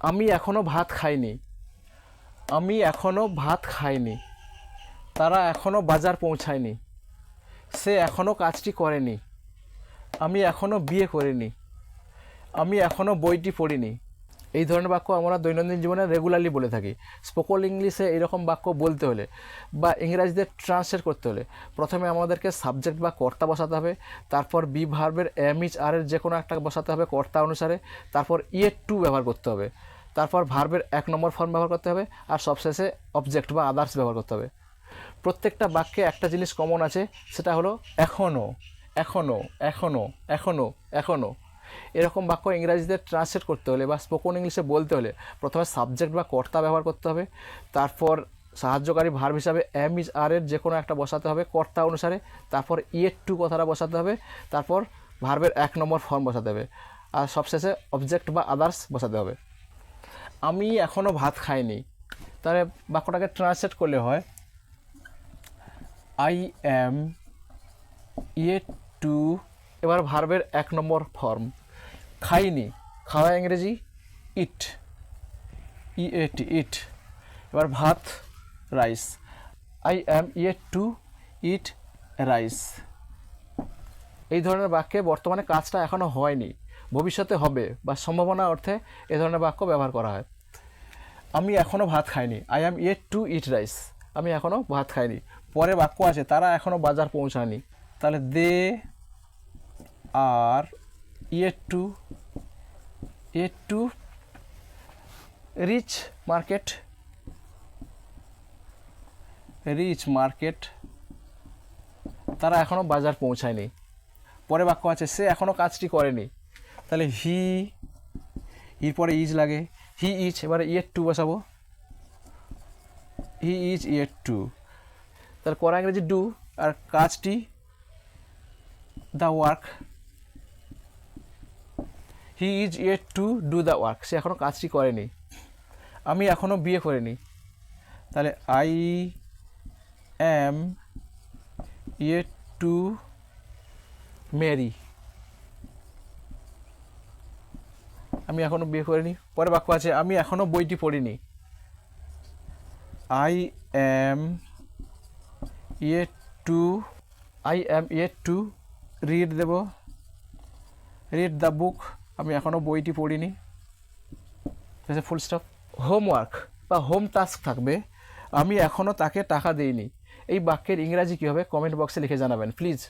আমি এখনও ভাত খাইনি। আমি এখনও ভাত খাইনি। তারা এখনও বাজার পৌঁছায়নি। সে এখনও কাজটি করেনি। আমি এখনও বিয়ে করিনি। আমি এখনও বইটি পড়িনি। এই ধরনের বাক্য আমরা দৈনন্দিন জীবনে রেগুলারলি বলে থাকি। স্পোকন ইংলিশে এরকম বাক্য বলতে হলে বা ইংরাজিতে ট্রান্সলেট করতে হলে প্রথমে আমাদেরকে সাবজেক্ট বা কর্তা বসাতে হবে, তারপর বি ভার্বের এম ইচ আর এর যে কোনো একটা বসাতে হবে কর্তা অনুসারে, তারপর ইয়ে টু ব্যবহার করতে হবে, তারপর ভার্বের এক নম্বর ফর্ম ব্যবহার করতে হবে, আর সবশেষে অবজেক্ট বা আদার্স ব্যবহার করতে হবে। প্রত্যেকটা বাক্যে একটা জিনিস কমন আছে, সেটা হলো এখনও এখনও এখনও এখনও এখনও এরকম বাক্য ইংরাজিতে ট্রান্সলেট করতে হলে বা স্পোকন ইংলিশে বলতে হলে প্রথমে সাবজেক্ট বা কর্তা ব্যবহার করতে হবে। তারপর সাহায্যকারী ভার্ব হিসাবে এম ইজ আর এর যে কোনো একটা বসাতে হবে কর্তা অনুসারে। তারপর ইয়ের টু কথাটা বসাতে হবে। তারপর ভার্বের এক নম্বর ফর্ম বসাতে হবে। আর সবশেষে অবজেক্ট বা আদার্স বসাতে হবে। আমি এখনও ভাত খাইনি। তাহলে বাক্যটাকে ট্রান্সলেট করলে হয় আই অ্যাম ইয়ে টু এবার ভার্বের এক নম্বর ফর্ম। খাইনি, খাওয়া ইংরেজি ইট ই এটি ইট এবার ভাত rice I am yet two eat rice এই ধরনের বাক্যে বর্তমানে কাজটা এখনও হয়নি। ভবিষ্যতে হবে বা সম্ভাবনা অর্থে এ ধরনের বাক্য ব্যবহার করা হয়। আমি এখনও ভাত খাইনি। I am yet to eat rice আমি এখনও ভাত খাইনি। পরে বাক্য আছে, তারা এখনও বাজার পৌঁছায়নি। তাহলে they are yet to yet to reach market reach market তারা এখনও বাজার পৌঁছায়নি। পরে বাক্য আছে, সে এখনও কাজটি করেনি। তাহলে হি এর পরে ইজ লাগে। হি ইজ এবারে ইয়ের টু বসাবো। হি ইজ ইয়ের টু তাহলে করা ইংরেজি ডু আর কাজটি the work he is yet to do the work সে এখনও কাজটি করেনি। আমি এখনও বিয়ে করিনি। তাহলে I am yet two marry আমি এখনও বিয়ে করিনি। পরে বাক্য আছে, আমি এখনও বইটি পড়িনি। আই অ্যাম ইয়ে to I am yet to read Dev. Read the book আমি এখনও বইটি পড়িনি। ফুল স্টপ হোমওয়ার্ক বা হোম টাস্ক থাকবে। আমি এখনও তাকে টাকা দিইনি। এই বাক্যের ইংরাজি কী হবে কমেন্ট বক্সে লিখে জানাবেন প্লিজ